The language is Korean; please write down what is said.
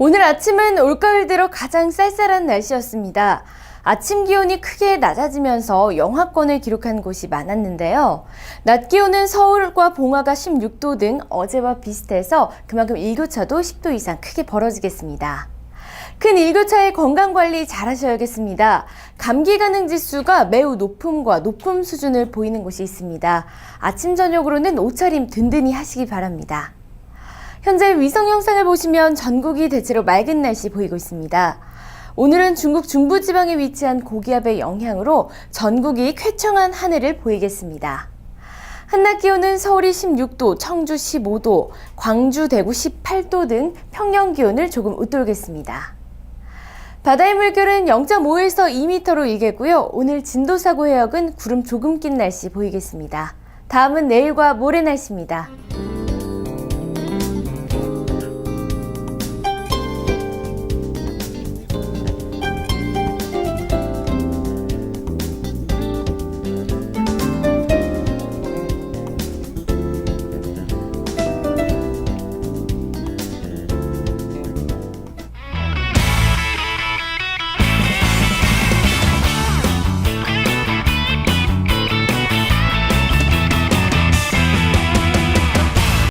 오늘 아침은 올가을 들어 가장 쌀쌀한 날씨였습니다. 아침 기온이 크게 낮아지면서 영하권을 기록한 곳이 많았는데요. 낮 기온은 서울과 봉화가 16도 등 어제와 비슷해서 그만큼 일교차도 10도 이상 크게 벌어지겠습니다. 큰 일교차의 건강 관리 잘 하셔야겠습니다. 감기 가능 지수가 매우 높음과 높음 수준을 보이는 곳이 있습니다. 아침 저녁으로는 옷차림 든든히 하시기 바랍니다. 현재 위성 영상을 보시면 전국이 대체로 맑은 날씨 보이고 있습니다. 오늘은 중국 중부지방에 위치한 고기압의 영향으로 전국이 쾌청한 하늘을 보이겠습니다. 한낮 기온은 서울이 16도, 청주 15도, 광주, 대구 18도 등 평년 기온을 조금 웃돌겠습니다. 바다의 물결은 0.5에서 2m로 일겠고요. 오늘 진도사고 해역은 구름 조금 낀 날씨 보이겠습니다. 다음은 내일과 모레 날씨입니다.